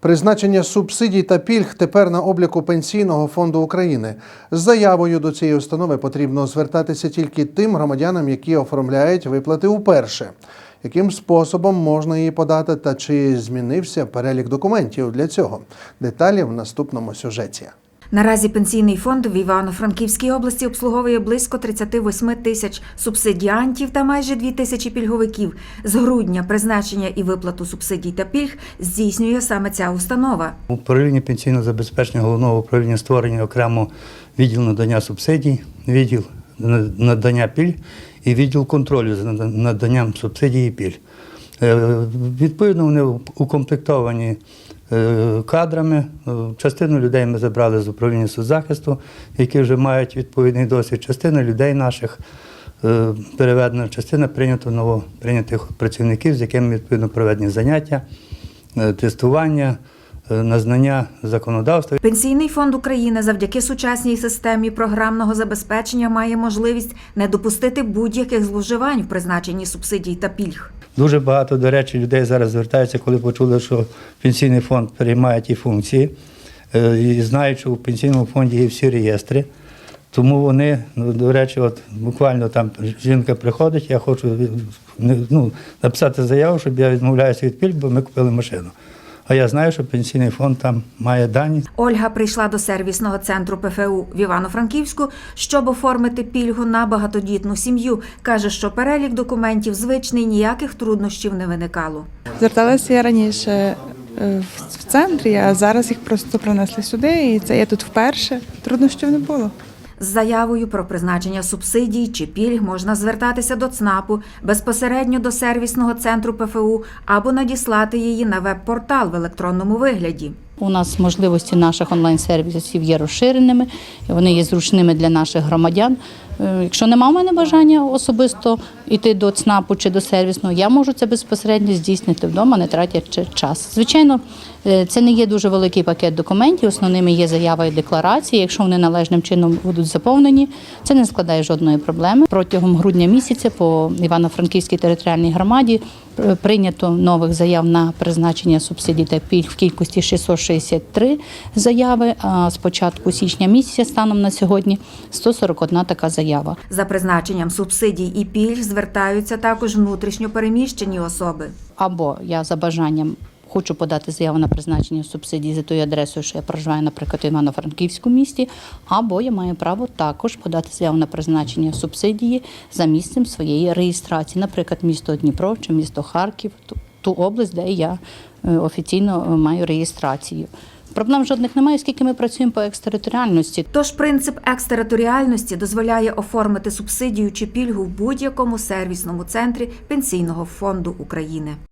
Призначення субсидій та пільг тепер на обліку Пенсійного фонду України. З заявою до цієї установи потрібно звертатися тільки тим громадянам, які оформляють виплати уперше. Яким способом можна її подати та чи змінився перелік документів для цього? Деталі в наступному сюжеті. Наразі пенсійний фонд в Івано-Франківській області обслуговує близько 38 тисяч субсидіантів та майже 2 тисячі пільговиків. З грудня призначення і виплату субсидій та пільг здійснює саме ця установа. Управління пенсійного забезпечення головного управління створення окремо відділ надання субсидій, відділ надання пільг і відділ контролю за наданням субсидій і пільг. Е, Відповідно, вони укомплектовані кадрами. Е, Частину людей ми забрали з управління соцзахисту, які вже мають відповідний досвід. Частина людей наших е, переведена, частина прийнято новоприйнятих працівників, з якими відповідно проведені заняття, е, тестування е, на знання законодавства. Пенсійний фонд України завдяки сучасній системі програмного забезпечення має можливість не допустити будь-яких зловживань в призначенні субсидій та пільг. Дуже багато, до речі, людей зараз звертаються, коли почули, що пенсійний фонд переймає ті функції, е, і знають, що у пенсійному фонді є всі реєстри. Тому вони, ну, до речі, от буквально там жінка приходить, я хочу ну, написати заяву, щоб я відмовляюся від пільг, бо ми купили машину. А я знаю, що пенсійний фонд там має дані. Ольга прийшла до сервісного центру ПФУ в Івано-Франківську, щоб оформити пільгу на багатодітну сім'ю. каже, що перелік документів звичний, ніяких труднощів не виникало. Зверталася я раніше е, в в центрі, а зараз їх просто принесли сюди, і це я тут вперше. Труднощів не було. З заявою про призначення субсидій чи пільг можна звертатися до ЦНАПу безпосередньо до сервісного центру ПФУ або надіслати її на веб-портал в електронному вигляді. У нас можливості наших онлайн-сервісів є розширеними, вони є зручними для наших громадян. Е, Якщо нема в мене бажання особисто йти до ЦНАПу чи до сервісного, я можу це безпосередньо здійснити вдома, не тратячи час. Звичайно, е, це не є дуже великий пакет документів. Основними є заява і декларації. Якщо вони належним чином будуть заповнені, це не складає жодної проблеми. Протягом грудня місяця по Івано-Франківській територіальній громаді е, прийнято нових заяв на призначення субсидій та пільг в кількості 663 заяви. А з початку січня місяця станом на сьогодні 141 така заява. За призначенням субсидій і пільг звертаються також внутрішньо переміщені особи. Або я за бажанням хочу подати заяву на призначення субсидій за тою адресою, що я проживаю, наприклад, в Івано-Франківському місті, або я маю право також подати заяву на призначення субсидії за місцем своєї реєстрації, наприклад, місто Дніпро чи місто Харків, ту, область, де я офіційно е, маю реєстрацію. Проблем жодних немає, оскільки ми працюємо по екстериторіальності. Тож принцип екстериторіальності дозволяє оформити субсидію чи пільгу в будь-якому сервісному центрі Пенсійного фонду України.